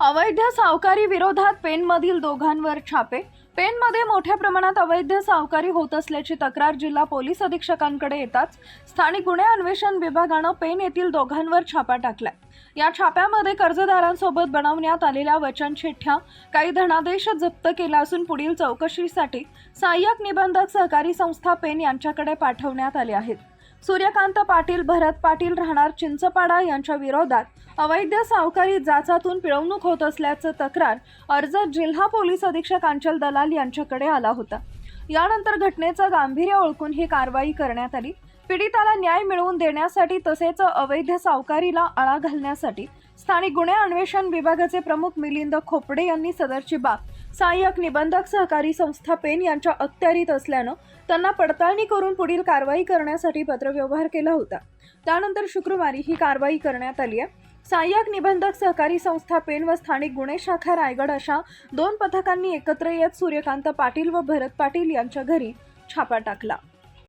अवैध सावकारी विरोधात पेनमधील दोघांवर छापे. पेनमध्ये मोठ्या प्रमाणात अवैध सावकारी होत असल्याची तक्रार जिल्हा पोलीस अधीक्षकांकडे येताच स्थानिक गुन्हे अन्वेषण विभागानं पेन येथील दोघांवर छापा टाकला या छाप्यामध्ये कर्जदारांसोबत बनवण्यात आलेल्या वचन चिठ्ठ्या काही धनादेश जप्त केला असून पुढील चौकशीसाठी सहाय्यक निबंधक सहकारी संस्था पेन यांच्याकडे पाठवण्यात आले आहेत. सूर्यकांत पाटील भरत पाटील राहणार चिंचपाडा यांच्या विरोधात अवैध सावकारी जाचातून पिळवणूक होत असल्याचं तक्रार अर्ज जिल्हा पोलीस अधीक्षक अंचल दलाल यांच्याकडे आला होता. यानंतर घटनेचं गांभीर्य ओळखून ही कारवाई करण्यात आली. पीडिताला न्याय मिळवून देण्यासाठी तसेच अवैध सावकारीला आळा घालण्यासाठी स्थानिक गुन्हे अन्वेषण विभागाचे प्रमुख मिलिंद खोपडे यांनी सदरची बाब सहाय्यक निबंधक सहकारी संस्था पेन यांच्या अखत्यारीत असल्यानं त्यांना पडताळणी करून पुढील कारवाई करण्यासाठी पत्रव्यवहार केला होता. त्यानंतर शुक्रवारी ही कारवाई करण्यात आली आहे. सहाय्यक निबंधक सहकारी संस्था पेन व स्थानिक गुन्हे शाखा रायगड अशा दोन पथकांनी एकत्र येत सूर्यकांत पाटील व भरत पाटील यांच्या घरी छापा टाकला.